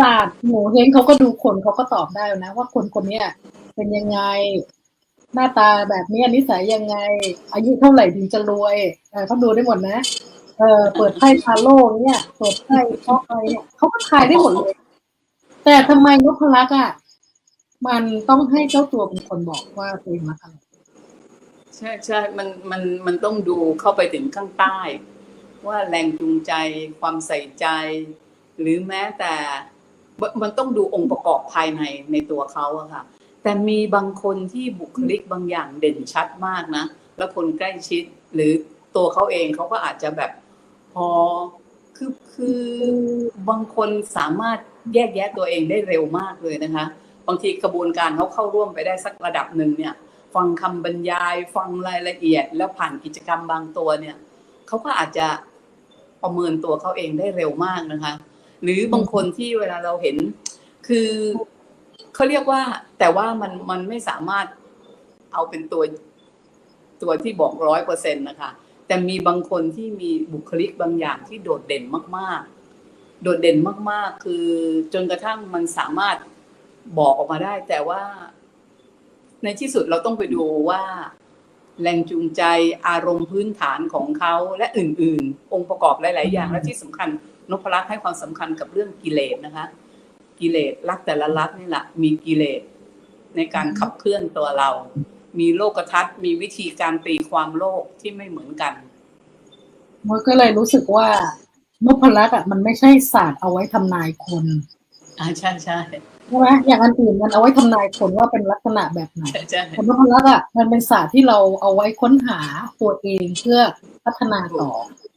ศาสตร์หนูเฮงเขาก็ดูคนเขาก็ตอบได้นะ ว่าคนคนเนี้ยเป็นยังไง หน้าตาแบบนี้นิสัยยังไง อายุเท่าไหร่ถึงจะรวยเขาดูได้หมดนะเออเปิดไพ่ทาโร่เนี่ยเปิดไพ่ช็อกอะไรเนี่ยเขาก็ทายได้หมดเลย แต่ทำไมนพลักษ์อะมันต้องให้เจ้าตัวเป็นคนบอกว่าตัวเองรักอะไรใช่ใช่มันมันมันต้องดูเข้าไปถึงข้างใต้ ว่าแรงจูงใจความใส่ใจ หรือแม้แต่ มันต้องดูองค์ประกอบภายในในตัวเขาอะค่ะ แต่มีบางคนที่บุคลิกบางอย่างเด่นชัดมากนะ แล้วคนใกล้ชิดหรือตัวเขาเองเขาก็อาจจะแบบพอคือคือบางคนสามารถแยกแยะตัวเองได้เร็วมากเลยนะคะ บางทีกระบวนการเขาเข้าร่วมไปได้สักระดับหนึ่งเนี่ย ฟังคำบรรยาย ฟังรายละเอียด แล้วผ่านกิจกรรมบางตัวเนี่ยเขาก็อาจจะประเมินตัวเขาเองได้เร็วมากนะคะ หรือบางคนที่เวลาเราเห็น คือเขาเรียกว่า แต่ว่ามันมันไม่สามารถเอาเป็นตัวตัวที่บอกร้อยเปอร์เซ็นต์นะคะ แต่มีบางคนที่มีบุคลิกบางอย่างที่โดดเด่นมาก ๆ โดดเด่นมาก ๆ คือจนกระทั่งมันสามารถบอกออกมาได้ แต่ว่า ในที่สุดเราต้องไปดูว่า แรงจูงใจอารมณ์พื้นฐานของเขาและอื่น ๆ องค์ประกอบหลาย ๆ อย่างและที่สำคัญ นพรัตน์ให้ความสำคัญกับเรื่องกิเลสนะคะ กิเลสรักแต่ละรักนี่แหละมีกิเลสในการขับเคลื่อนตัวเรา มีโลกทัศน์มีวิธีการตีความโลกที่ไม่เหมือนกันมันก็เลยรู้สึกว่านพลักษ์อะมันไม่ใช่ศาสตร์เอาไว้ทำนายคนอ่าใช่ใช่ใช่ไหมอย่างอันอื่นมันเอาไว้ทำนายคนว่าเป็นลักษณะแบบไหนใช่ใช่แต่นพลักษ์อะมันเป็นศาสตร์ที่เราเอาไว้ค้นหาตัวเองเพื่อพัฒนาต่อ